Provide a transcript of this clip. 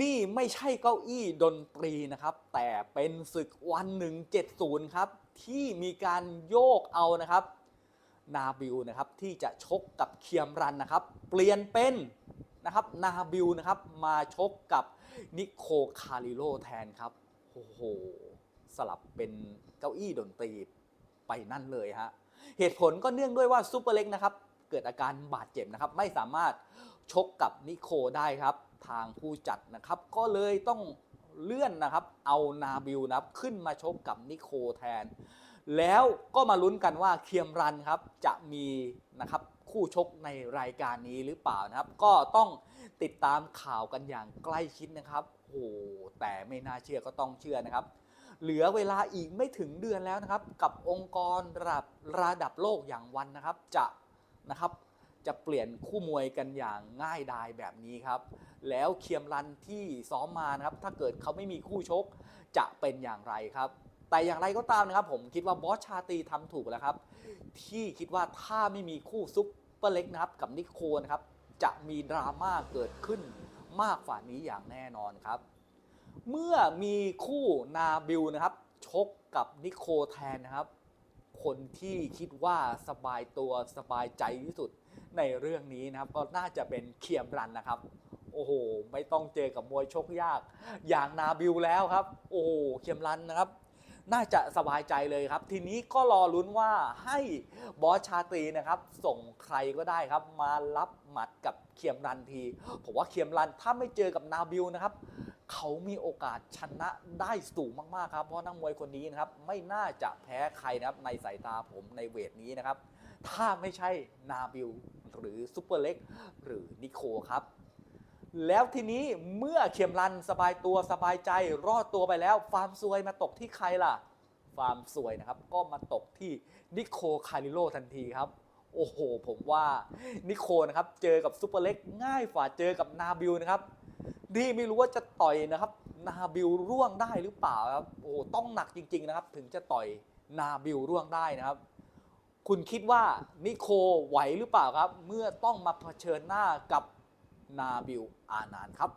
นี่ไม่ใช่เก้าอี้ดนตรีนะครับ แต่เป็นศึกวัน 170 ครับ ที่มีการโยกเอานะครับ นาบิลนะครับที่จะชกกับเคียมรันนะครับ เปลี่ยนเป็นนะครับนาบิลนะครับมาชกกับนิโคคาริโลแทนครับโอ้โหสลับเป็นเก้าอี้ดนตรีไปนั่นเลยฮะเหตุผลก็เนื่องด้วยว่าซูเปอร์เล็กนะครับ เกิดอาการบาดเจ็บนะครับ ไม่สามารถชกกับนิโคได้ครับ ทางผู้จัดนะครับ ก็เลยต้องเลื่อนนะครับ เอานาบิลนะครับขึ้นมาชกกับนิโคแทน แล้วก็มาลุ้นกันว่าเคียมรันครับจะมีนะครับคู่ชกในรายการนี้หรือเปล่านะครับ ก็ต้องติดตามข่าวกันอย่างใกล้ชิดนะครับโอ้โหแต่ไม่น่าเชื่อก็ต้องเชื่อนะครับ เหลือเวลาอีกไม่ถึงเดือนแล้วนะครับ กับองค์กรระดับระดับโลกอย่างวันนะครับจะนะครับจะเปลี่ยนคู่มวยกันอย่างง่ายดายแบบนี้ครับ แล้วเคียมรันที่ซ้อมมานะครับ ถ้าเกิดเขาไม่มีคู่ชก จะเป็นอย่างไรครับ แต่อย่างไรก็ตามนะครับ ผมคิดว่าบอสชาตีทำถูกแล้วครับ ที่คิดว่าถ้าไม่มีคู่ซุปเปอร์เล็กนะครับ กับนิโคนะครับ จะมีดราม่าเกิดขึ้นมากฝ่านี้อย่างแน่นอนครับ เมื่อมีคู่นาบิลนะครับชกกับนิโคแทนนะครับ คนที่คิดว่าสบายตัวสบายใจที่สุดในเรื่องนี้นะครับ ก็น่าจะเป็นเคียมรันนะครับ โอ้โห ไม่ต้องเจอกับมวยชกยาก อย่างนาบิลแล้วครับ โอ้โหเคียมรันนะครับ น่าจะสบายใจเลยครับ ทีนี้ก็รอลุ้นว่าให้บอสชาตรีนะครับ ส่งใครก็ได้ครับ มารับหมัดกับเคียมรันที ผมว่าเคียมรันถ้าไม่เจอกับนาบิลนะครับเขามีโอกาสชนะได้สูงมากๆครับเพราะนักมวยคนนี้นะครับ ไม่น่าจะแพ้ใครนะครับ ในสายตาผมในเวทนี้นะครับ ถ้าไม่ใช่นาบิลหรือซูเปอร์เล็ก หรือนิโคครับ แล้วทีนี้เมื่อเข็มรันสบายตัวสบายใจ รอดตัวไปแล้วฟาร์มซวยมาตกที่ใครล่ะฟาร์มซวยนะครับ ก็มาตกที่นิโคคาริโลทันทีครับ โอ้โห ผมว่านิโคนะครับ เจอกับซูเปอร์เล็กง่ายฝ่าเจอกับนาบิลนะครับนี่ไม่รู้ว่าจะต่อยนะครับ นาบิลร่วงได้หรือเปล่าครับโอ้โหต้องหนักจริง ๆนะครับ ถึงจะต่อยนาบิลร่วงได้นะครับ คุณคิดว่านิโคไหวหรือเปล่าครับ เมื่อต้องมาเผชิญหน้ากับ นาบิล อานานครับ